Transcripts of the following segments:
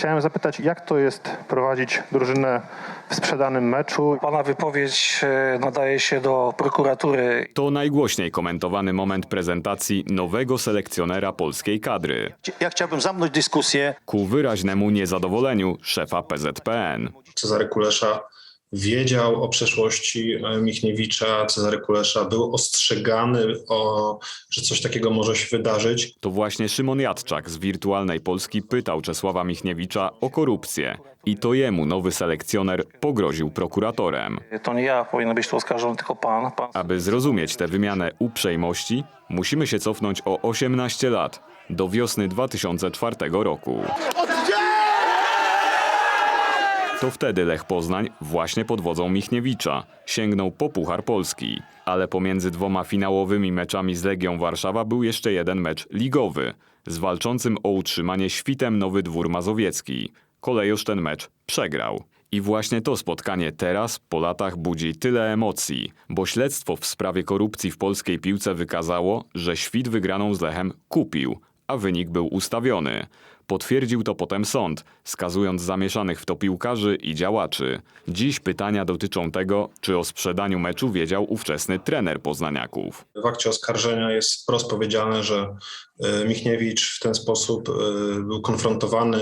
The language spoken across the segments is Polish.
Chciałem zapytać, jak to jest prowadzić drużynę w sprzedanym meczu? Pana wypowiedź e, nadaje się do prokuratury. To najgłośniej komentowany moment prezentacji nowego selekcjonera polskiej kadry. Ja chciałbym zamknąć dyskusję. Ku wyraźnemu niezadowoleniu szefa PZPN. Cezary Kulesza wiedział o przeszłości e, Michniewicza. Cezary Kulesza był ostrzegany, o, że coś takiego może się wydarzyć. To właśnie Szymon Jadczak z Wirtualnej Polski pytał Czesława Michniewicza o korupcję. I to jemu nowy selekcjoner pogroził prokuratorem. To nie ja powinien być tu oskarżony, tylko pan. pan. Aby zrozumieć tę wymianę uprzejmości, musimy się cofnąć o 18 lat, do wiosny 2004 roku. To wtedy Lech Poznań, właśnie pod wodzą Michniewicza, sięgnął po Puchar Polski. Ale pomiędzy dwoma finałowymi meczami z Legią Warszawa był jeszcze jeden mecz ligowy, z walczącym o utrzymanie świtem Nowy Dwór Mazowiecki. Kolejoż ten mecz przegrał. I właśnie to spotkanie teraz, po latach, budzi tyle emocji, bo śledztwo w sprawie korupcji w polskiej piłce wykazało, że świt wygraną z Lechem kupił, a wynik był ustawiony. Potwierdził to potem sąd, skazując zamieszanych w to piłkarzy i działaczy. Dziś pytania dotyczą tego, czy o sprzedaniu meczu wiedział ówczesny trener poznaniaków. W akcie oskarżenia jest wprost powiedziane, że e, Michniewicz w ten sposób e, był konfrontowany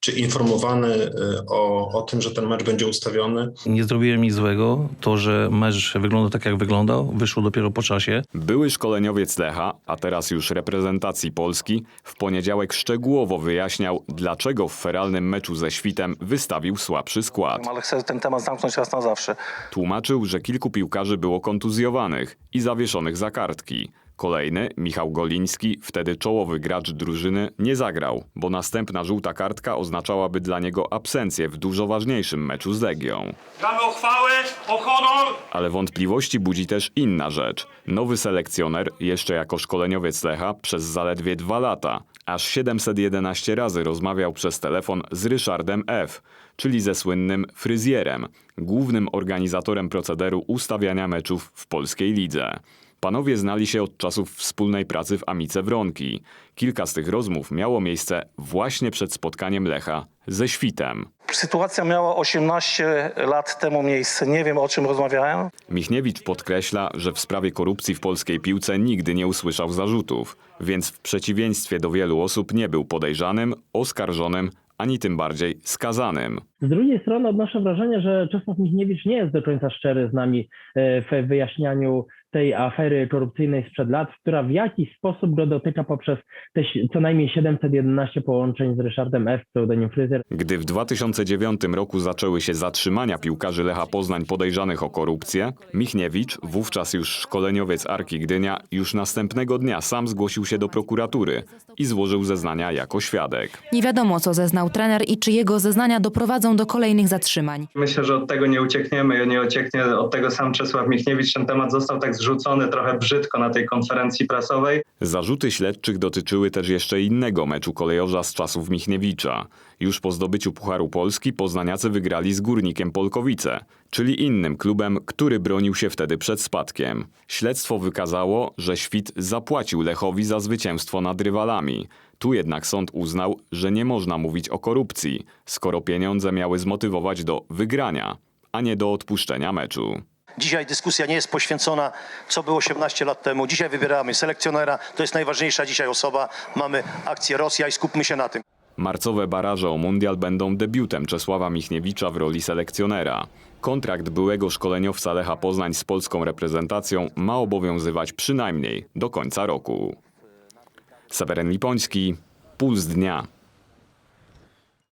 czy informowany e, o, o tym, że ten mecz będzie ustawiony. Nie zrobiłem nic złego. To, że mecz wyglądał tak, jak wyglądał, wyszło dopiero po czasie. Były szkoleniowiec Lecha, a teraz już reprezentacji Polski, w poniedziałek szczegółowo wyjaśniał, dlaczego w feralnym meczu ze Świtem wystawił słabszy skład. Ale chcę ten temat zamknąć raz na zawsze. Tłumaczył, że kilku piłkarzy było kontuzjowanych i zawieszonych za kartki. Kolejny, Michał Goliński, wtedy czołowy gracz drużyny, nie zagrał, bo następna żółta kartka oznaczałaby dla niego absencję w dużo ważniejszym meczu z Legią. Damy o chwałę, o honor! Ale wątpliwości budzi też inna rzecz. Nowy selekcjoner, jeszcze jako szkoleniowiec Lecha, przez zaledwie dwa lata, aż 711 razy rozmawiał przez telefon z Ryszardem F., czyli ze słynnym fryzjerem, głównym organizatorem procederu ustawiania meczów w polskiej lidze. Panowie znali się od czasów wspólnej pracy w Amice Wronki. Kilka z tych rozmów miało miejsce właśnie przed spotkaniem Lecha ze Świtem. Sytuacja miała 18 lat temu miejsce. Nie wiem, o czym rozmawiałem. Michniewicz podkreśla, że w sprawie korupcji w polskiej piłce nigdy nie usłyszał zarzutów, więc w przeciwieństwie do wielu osób nie był podejrzanym, oskarżonym, ani tym bardziej skazanym. Z drugiej strony odnoszę wrażenie, że Czesław Michniewicz nie jest do końca szczery z nami e, w wyjaśnianiu tej afery korupcyjnej sprzed lat, która w jakiś sposób go dotyka poprzez te co najmniej 711 połączeń z Ryszardem F., pseudonim Fryzjer. Gdy w 2009 roku zaczęły się zatrzymania piłkarzy Lecha Poznań podejrzanych o korupcję, Michniewicz, wówczas już szkoleniowiec Arki Gdynia, już następnego dnia sam zgłosił się do prokuratury i złożył zeznania jako świadek. Nie wiadomo, co zeznał trener i czy jego zeznania doprowadzą do kolejnych zatrzymań. Myślę, że od tego nie uciekniemy, nie ucieknie od tego sam Czesław Michniewicz. Ten temat został tak zrzucony trochę brzydko na tej konferencji prasowej. Zarzuty śledczych dotyczyły też jeszcze innego meczu kolejorza z czasów Michniewicza. Już po zdobyciu Pucharu Polski poznaniacy wygrali z Górnikiem Polkowice, czyli innym klubem, który bronił się wtedy przed spadkiem. Śledztwo wykazało, że Świt zapłacił Lechowi za zwycięstwo nad rywalami. Tu jednak sąd uznał, że nie można mówić o korupcji, skoro pieniądze miały zmotywować do wygrania, a nie do odpuszczenia meczu. Dzisiaj dyskusja nie jest poświęcona, co było 18 lat temu. Dzisiaj wybieramy selekcjonera. To jest najważniejsza dzisiaj osoba. Mamy akcję Rosja i skupmy się na tym. Marcowe baraże o mundial będą debiutem Czesława Michniewicza w roli selekcjonera. Kontrakt byłego szkoleniowca Lecha Poznań z polską reprezentacją ma obowiązywać przynajmniej do końca roku. Seweryn Lipoński, Puls Dnia.